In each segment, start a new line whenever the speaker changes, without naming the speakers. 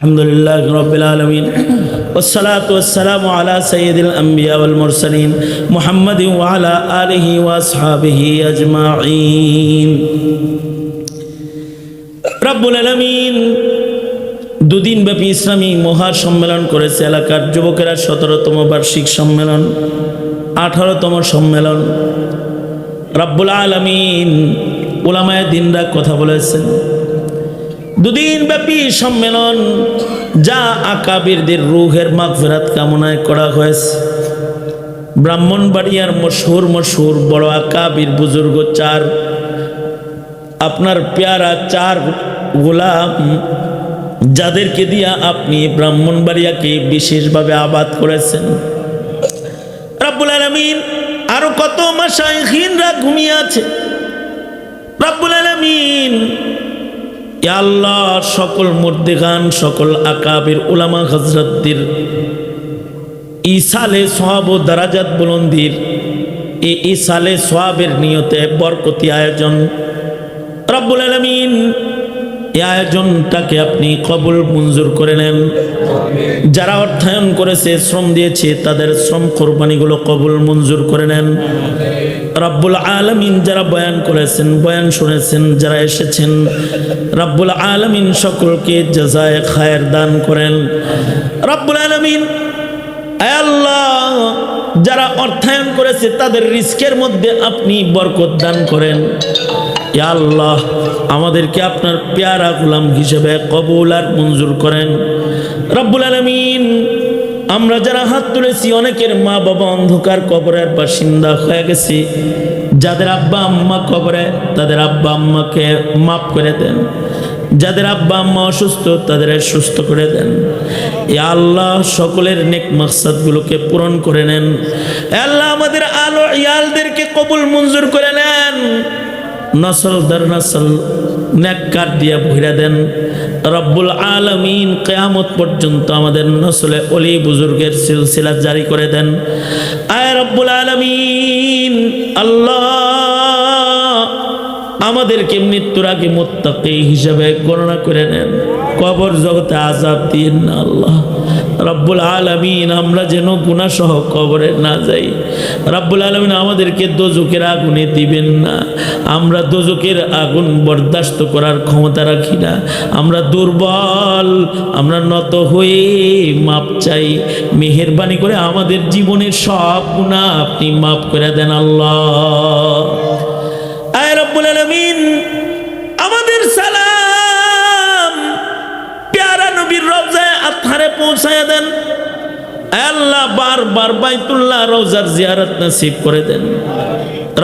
الحمد لله رب العالمين والصلاة والسلام على سيد الأنبياء والمرسلين محمد وعلى آله وأصحابه أجمعين رب العالمين দুদিন ব্যাপী ইসলামী মহা সম্মেলন করেছে এলাকার যুবকেরা সতেরোতম বার্ষিক সম্মেলন আঠারোতম সম্মেলন রব্বুল আলমিন ওলামায় দিনরা কথা বলেছেন দুদিন ব্যাপী সম্মেলন, যা আকাবিরদের রুহের মাগফিরাত কামনায় করা হয়েছে। ব্রাহ্মণবাড়িয়ার মশহুর মশহুর বড় আকাবির বুজুর্গ চার, আপনার পেয়ারা চার গোলাম, যাদেরকে দিয়া আপনি ব্রাহ্মণবাড়িয়াকে বিশেষভাবে আবাদ করেছেন। রাব্বুল আলামিন আরও কত মাসাইখিনরা ঘুমিয়ে আছে। আল্লাহ, সকল মুর্দিগান, সকল আকাবির উলামা হজরতদের ইসালে সোহাব ও দারাজাত বুলন্দির, এই ইসালে সোহাবের নিয়তে বরকতি আয়োজন। রব্বুল আলমিন আয়োজনটাকে আপনি কবুল, মঞ্জুর করে নেন। যারা অর্থায়ন করেছে, শ্রম দিয়েছে, তাদের শ্রম কোরবানিগুলো কবুল, মঞ্জুর করে নেন। রাব্বুল আলমিন যারা বয়ান করেছেন, বয়ান শুনেছেন, যারা এসেছেন, রাব্বুল আলমিন সকলকে জাজায় খায়ের দান করেন। রাব্বুল আলমিন আল্লাহ, যারা অর্থায়ন করেছে, তাদের রিস্কের মধ্যে আপনি বরকত দান করেন। আল্লাহ, আমাদেরকে আপনার পেয়ারা গুলাম হিসেবে কবুল আর মঞ্জুর করেন। রব্বুল আলমিন, আমরা যারা হাত তুলেছি, অনেকের মা বাবা অন্ধকার কবরের বাসিন্দা হয়ে গেছি। যাদের আব্বা আম্মা কবরে, তাদের আব্বা আম্মাকে মাফ করে দেন। যাদের আব্বা আম্মা অসুস্থ, তাদের সুস্থ করে দেন। ইয়া আল্লাহ, সকলের নেক মাকসাদগুলোকে পূরণ করে নেন। আল্লাহ, আমাদের আলো, ইয়ালদেরকে কবুল মঞ্জুর করে নেন। নসল দর নসল নেককার দিয়া ভুইরা দেন। রব্বুল আলমিন কেয়ামত পর্যন্ত আমাদের নসলে অলি বুজুর্গের সিলসিলা জারি করে দেন। আয় রব্বুল আলমিন, আল্লাহ আমাদেরকে মৃত্যুর আগে মোত্তাকি হিসাবে গণনা করে নেন। কবর জগতে আজাব দিন না আল্লাহ। রব্বুল আলমিন, আমরা যেন গুণাসহ কবরে না যাই। রব্বুল আলমিন আমাদেরকে দোজকের আগুনে দিবেন না। আমরা দোজকের আগুন বরদাস্ত করার ক্ষমতা রাখি না। আমরা দুর্বল, আমরা নত হয়ে মাপ চাই। মেহরবানি করে আমাদের জীবনের সব গুণা আপনি মাফ করে দেন আল্লাহ। বারবার বাইতুল্লাহ রওজার জিয়ারত নসিব করে দেন।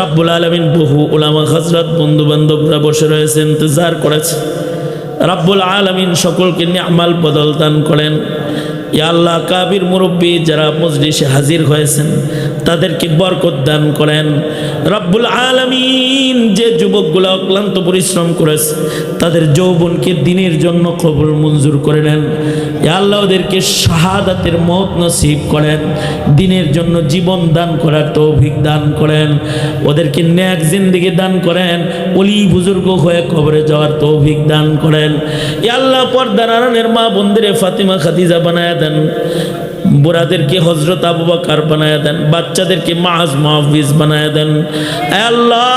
রব্বুল আলামিন বহু উলামা হযরত বন্ধু বান্ধবরা বসে রয়েছে, ইন্তেজার করেছে। রব্বুল আলামিন সকলকে নিয়ামাল বদল দান করেন। আল্লাহ, কাবির মুরব্বী যারা মজলিসে হাজির হয়েছেন, তাদেরকে বরকত দান করেন। রব্বুল আলমিন যে যুবকগুলো অক্লান্ত পরিশ্রম করেছে, তাদের যৌবনকে দিনের জন্য কবুল মঞ্জুর করে নেন। আল্লাহ, ওদেরকে শাহাদাতের মত নসিব করেন। দিনের জন্য জীবন দান করার তৌফিক দান করেন। ওদেরকে ন্যাক জিন্দিগি দান করেন। অলি বুজুর্গ হয়ে কবরে যাওয়ার তৌফিক দান করেন। আল্লাহ, পর্দার আড়ালের মা বন্দিরে ফাতিমা খাদিজা বানায় দেন, বুড়াদেরকে হজরত আবু বাকার বানায় দেন, বাচ্চাদেরকে মাহাজ মাহফিজ বানায় দেন। আল্লাহ,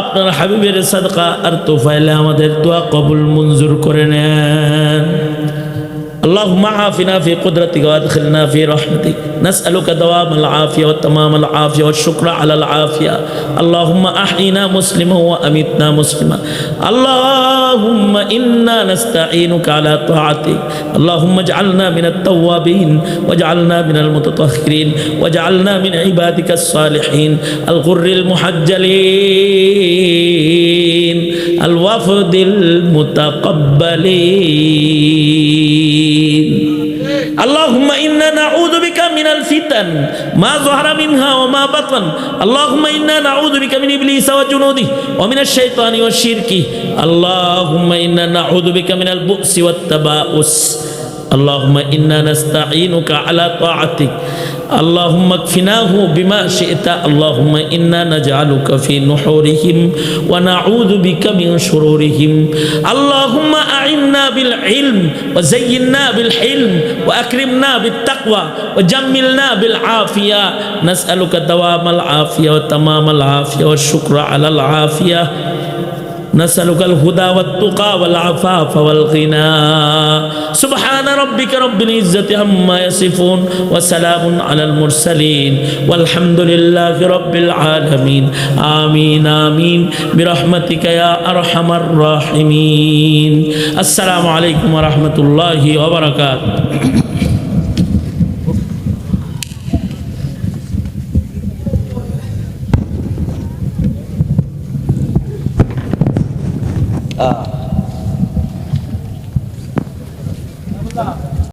আপনার হাবিবের সাদকা আর তোফাইলে আমাদের দোয়া কবুল মঞ্জুর করে নেন। اللهم عافنا في قدرتك وأدخلنا في رحمتك. نسألك دوام العافية وتمام العافية والشكر على العافية. اللهم أحينا مسلما وأمتنا مسلما اللهم إنا نستعينك على طاعتك. اللهم اجعلنا من التوابين واجعلنا من المتطهرين واجعلنا من عبادك الصالحين. الغر المحجلين. الوفد المتقبلين. اللهم إنا نعوذ بك من الفتن ما ظهر منها وما بطن. اللهم إنا نعوذ بك من إبليس وجنوده ومن الشيطان والشرك. اللهم إنا نعوذ بك من البؤس والتباؤس. اللهم إنا نستعينك على طاعتك. اللهم اكفناه بما شئت. اللهم إنا نجعلك في نحورهم ونعوذ بك من شرورهم. اللهم أعنا بالعلم وزينا بالحلم وأكرمنا بالتقوى وجملنا بالعافية. نسألك دوام العافية وتمام العافية والشكر على العافية. نسألك الهدى والتقى والعفاف والغنى سبحان ربك رب العزة عما يصفون وسلام على المرسلين والحمد لله رب العالمين آمين آمين برحمتك يا أرحم الراحمين السلام عليكم ورحمة الله وبركاته
어,